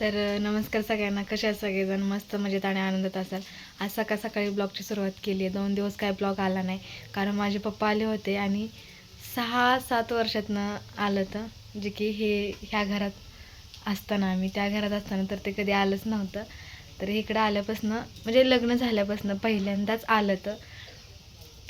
तर नमस्कार सगळ्यांना. कशा आहेत सगळेजण? मस्त मजेत आणि आनंदात असाल? आज सकाळ सकाळी ब्लॉगची सुरुवात केली आहे. दोन दिवस काय ब्लॉग आला नाही. कारण माझे पप्पा आले होते आणि सहा सात वर्षातनं आलं तर जे की हे ह्या घरात असताना आम्ही. त्या घरात असताना तर ते कधी आलंच नव्हतं. तर इकडं आल्यापासनं म्हणजे लग्न झाल्यापासनं पहिल्यांदाच आलं तर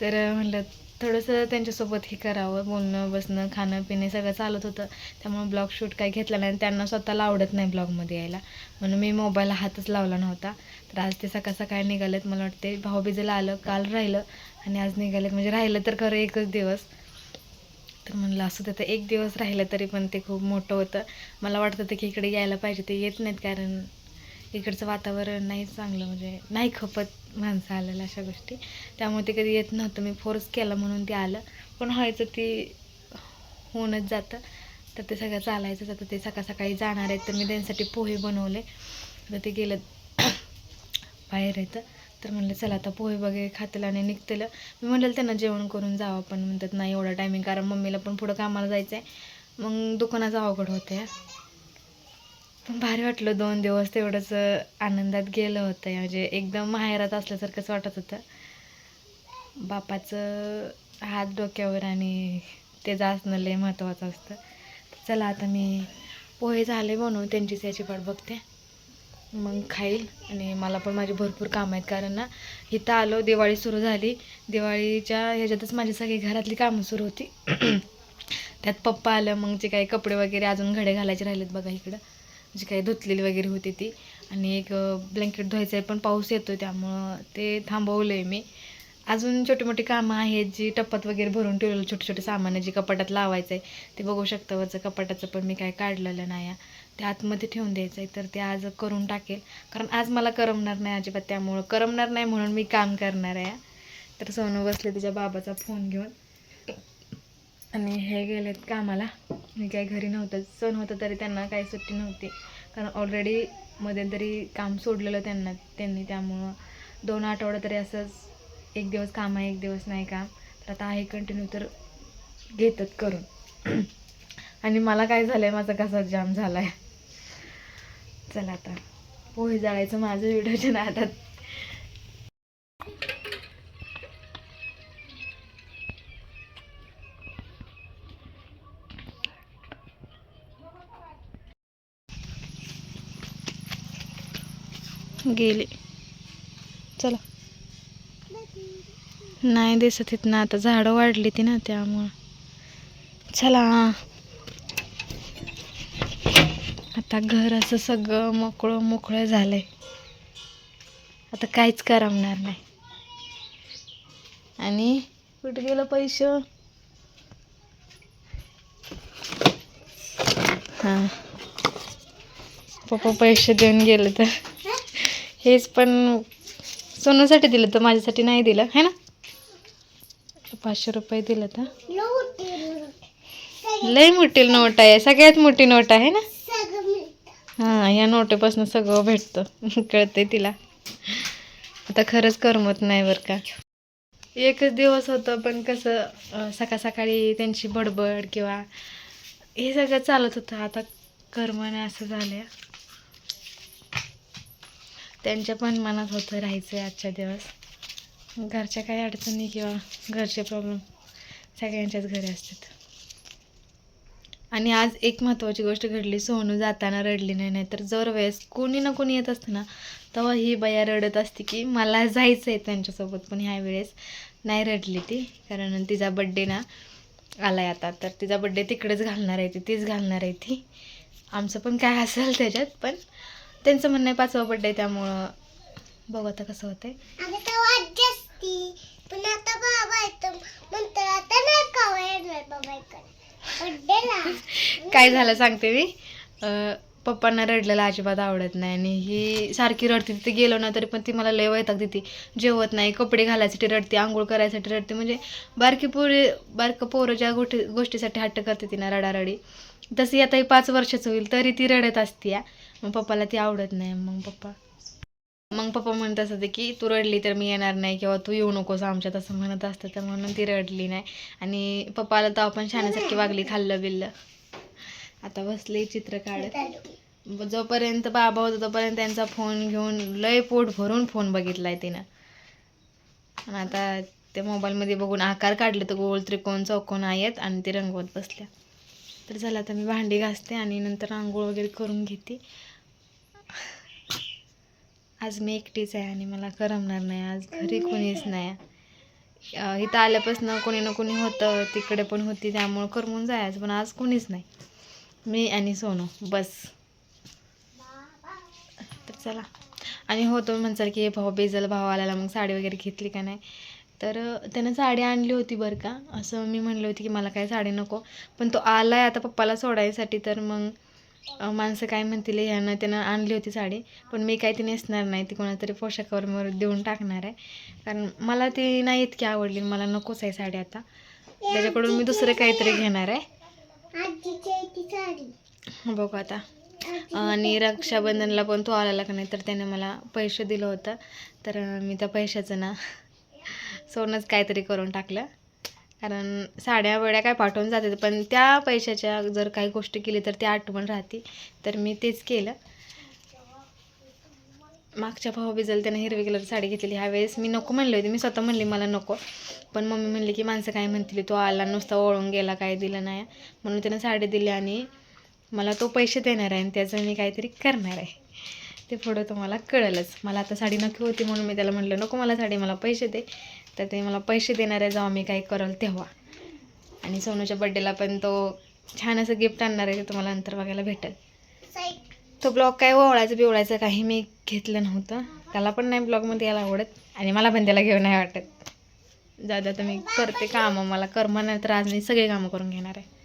तर म्हणलं थोडंसं त्यांच्यासोबत हे करावं बोलणं बसणं खाणं पिणे सगळं चालत होतं. त्यामुळे ब्लॉग शूट काही घेतला नाही आणि त्यांना स्वतःला आवडत नाही ब्लॉगमध्ये यायला. म्हणून मी मोबाईलला हातच लावला नव्हता. तर आज ते सकाळ सकाळी निघालेत मला वाटते भाऊबीजेला आलं काल राहिलं आणि आज निघालेत. म्हणजे राहिलं तर खरं एकच दिवस. तर म्हणलं असं तर एक दिवस राहिलं तरी पण ते खूप मोठं होतं. मला वाटतं होतं की इकडे यायला पाहिजे ते येत नाहीत कारण इकडचं वातावरण नाही चांगलं म्हणजे नाही खपत माणसं आलेलं अशा गोष्टी. त्यामुळे ते कधी येत नव्हतं. मी फोर्स केला म्हणून ते आलं. पण व्हायचं ते होऊनच जातं. तर ते सगळं चालायचंच आता ते सकाळ सकाळी जाणार आहेत. तर मी त्यांच्यासाठी पोहे बनवले. तर ते गेलं बाहेर येतं तर म्हणलं चला आता पोहे वगैरे खातील आणि निघतील. मी म्हणलं त्यांना जेवण करून जावं. पण म्हणतात नाही एवढा टायमिंग कारण मम्मीला पण पुढं कामाला जायचं आहे मग दुकानाचं अवघड होतं पण भारी वाटलं दोन दिवस तेवढंच आनंदात गेलं होतं. म्हणजे एकदम माहेरात असल्यासारखंच वाटत होतं. बापाचं हात डोक्यावर आणि ते असणं लय महत्त्वाचं असतं. चला आता मी पोहे झाले बनवून त्यांचीच याची पाठ बघते. मग खाईल आणि मला पण माझी भरपूर कामं आहेत. कारण ना इथं आलो दिवाळी सुरू झाली. दिवाळीच्या ह्याच्यातच माझी सगळी घरातली कामं सुरू होती. त्यात पप्पा आलं मग जे काही कपडे वगैरे अजून घडे घालायचे राहिलेत बघा इकडं. जी काही धुतलेली वगैरे होती ती. आणि एक ब्लँकेट धुवायचं आहे पण पाऊस येतो त्यामुळं ते थांबवलं आहे मी. अजून छोटी मोठी कामं आहेत जी टप्प्यात वगैरे भरून ठेवलेलं छोटे छोटे सामान आहे जी कपाटात लावायचं आहे ते बघू शकता वरचं कपाटाचं पण मी काय काढलेलं नाही ते आतमध्ये ठेवून द्यायचं आहे तर ते आज करून टाकेल. कारण आज मला करमणार नाही अजिबात त्यामुळं करमणार नाही म्हणून मी काम करणार आहे. तर सोनू बसले तिच्या बाबाचा फोन घेऊन. आणि हे गेलेत कामाला. मी काही घरी नव्हतं सण होतं तरी त्यांना काही सुट्टी नव्हती. कारण ऑलरेडी मध्यंतरी काम सोडलेलं त्यांना त्यांनी त्यामुळं दोन आठवडं तरी असंच एक दिवस काम आहे एक दिवस नाही काम. तर आता आहे कंटिन्यू तर घेतात करून. आणि मला काय झालं आहे माझा कसा जाम झाला आहे चला आता. पोहे जाळायचं माझं व्हिडिओच्या नादात. गेले. चला. नाही दिसत येत ना आता झाडं वाढली ती ना त्यामुळं. चला. आता घर असं सगळं मोकळं मोकळं झालंय. आता काहीच करमणार नाही. आणि कुठे गेलं पैसे? हां. पप्पा पैसे देऊन गेले तर. हेच पण सोनूसाठी दिलं तर माझ्यासाठी नाही दिलं है ना? पाचशे रुपये दिलं तर. लय मोठी नोट आहे सगळ्यात मोठी नोट आहे ना? हां या नोटेपासून सगळं भेटतं कळते तिला. आता खरंच करमत नाही बरं का. एकच दिवस होतं पण कसं सकाळ सकाळी त्यांची बडबड किंवा हे सगळं चालत होतं. आता करमणे असं झालं त्यांच्या पण मनात होतं राहायचं आहे आजच्या दिवस. घरच्या काही अडचणी किंवा घरचे प्रॉब्लेम सगळ्यांच्याच घरी असतात. आणि आज एक महत्त्वाची गोष्ट घडली सोनू जाताना रडली नाही नाही तर जर वेळेस कोणी ना कोणी येत असतं ना तेव्हा ही बया रडत असते की मला जायचं आहे त्यांच्यासोबत पण ह्या वेळेस नाही रडली ती. कारण तिचा बड्डे ना आला आहे आता तर तिचा बड्डे तिकडेच घालणार आहे ती तीच घालणार आहे ती. आमचं पण काय असेल त्याच्यात पण त्यांचं म्हणणं आहे पाचवा बड्डे त्यामुळं बघू आता कसं होतंय. पण आता बाबा येतो. म्हणतो आता नाही का येणार बाबा बड्डेला काय झालं सांगते मी? पप्पांना रडलेलं अजिबात आवडत नाही. आणि ही सारखी रडते. तिथे गेलो ना तरी पण ती मला लय वैताग देते. जेवत नाही कपडे घालायसाठी रडते आंघोळ करायसाठी रडते. म्हणजे बारकी पोरे बारकं पोरं ज्या गोष्टी गोष्टीसाठी हट्ट करते ती ना रडारडी. तशी आता ही पाच वर्षाचं होईल तरी ती रडत असते या मग पप्पाला ती आवडत नाही मग पप्पा. मग पप्पा म्हणत असते की तू रडली तर मी येणार नाही किंवा तू येऊ नकोस आमच्यात असं म्हणत असतं तर म्हणून ती रडली नाही. आणि पप्पाला तर आपण छाण्यासारखी वागली खाल्लं बिल्लं. आता बसले चित्र काढत. जोपर्यंत बाबा होता तोपर्यंत त्यांचा फोन घेऊन लय पोट भरून फोन बघितलाय तिनं. आणि आता त्या मोबाईलमध्ये बघून आकार काढले तर गोल त्रिकोण चौकोन आहेत आणि ते रंगवत बसल्या. तर झालं आता मी भांडी घासते आणि नंतर आंघोळ वगैरे करून घेते. आज मी एकटीच आहे आणि मला करमणार नाही. आज घरी कोणीच नाही इथं आल्यापासून कोणी ना कोणी होतं तिकडे पण होती त्यामुळं करमून जायचं पण आज कोणीच नाही. मी आणि सोनू बस. तर चला. आणि हो तुम्ही म्हणसाल की भाऊ बेजल भाऊ आल्याला मग साडी वगैरे घेतली का नाही? तर त्यानं साडी आणली होती बरं का. असं मी म्हणली होती की मला काय साडी नको. पण तो आला आहे आता पप्पाला सोडायसाठी. तर मग माणसं काय म्हणतील ह्यानं त्यानं आणली होती साडी. पण मी काय ती नेसणार नाही. ती कोणातरी पोशाखावर देऊन टाकणार आहे. कारण मला ती नाही इतकी आवडली. मला नकोच आहे साडी आता. त्याच्याकडून मी दुसरं काहीतरी घेणार आहे. बघू आता. आणि रक्षाबंधनला पण तो आलेला का नाही तर त्याने मला पैसे दिलं होतं. तर मी त्या पैशाचं ना सोनंच काहीतरी करून टाकलं. कारण साड्या वड्या काय पाठवून जातात पण त्या पैशाच्या जर काही गोष्टी केली तर ती आठवण राहते. तर मी तेच केलं. मागच्या भाऊ बिजल त्यानं हिरवी कलर साडी घेतलेली. ह्यावेळेस मी नको म्हणले होते. मी स्वतः म्हणली मला नको. पण मम्मी म्हणली की माणसं काय म्हणतील? तो आला नुसता ओळून गेला काय दिलं नाही. म्हणून त्यानं साडी दिली आणि मला तो पैसे देणार आहे आणि त्याचं मी काहीतरी करणार आहे. ते पुढं तुम्हाला कळलंच. मला आता साडी नको होती म्हणून मी त्याला म्हटलं नको मला साडी मला पैसे दे. तर ते मला पैसे देणार आहे जेव्हा मी काही करल तेव्हा. आणि सोनूच्या बड्डेला पण तो छान असं गिफ्ट आणणार आहे ते तुम्हाला नंतर बघायला भेटेल. तो ब्लॉग काय ओवळायचं बिवळायचं काही मी घेतलं नव्हतं. त्याला पण नाही ब्लॉगमध्ये यायला आवडत आणि मला पण त्याला घेऊन नाही वाटत. जाऊ तर मी करते कामं मला कर्म नाही तर आज मी सगळे कामं करून घेणार आहे.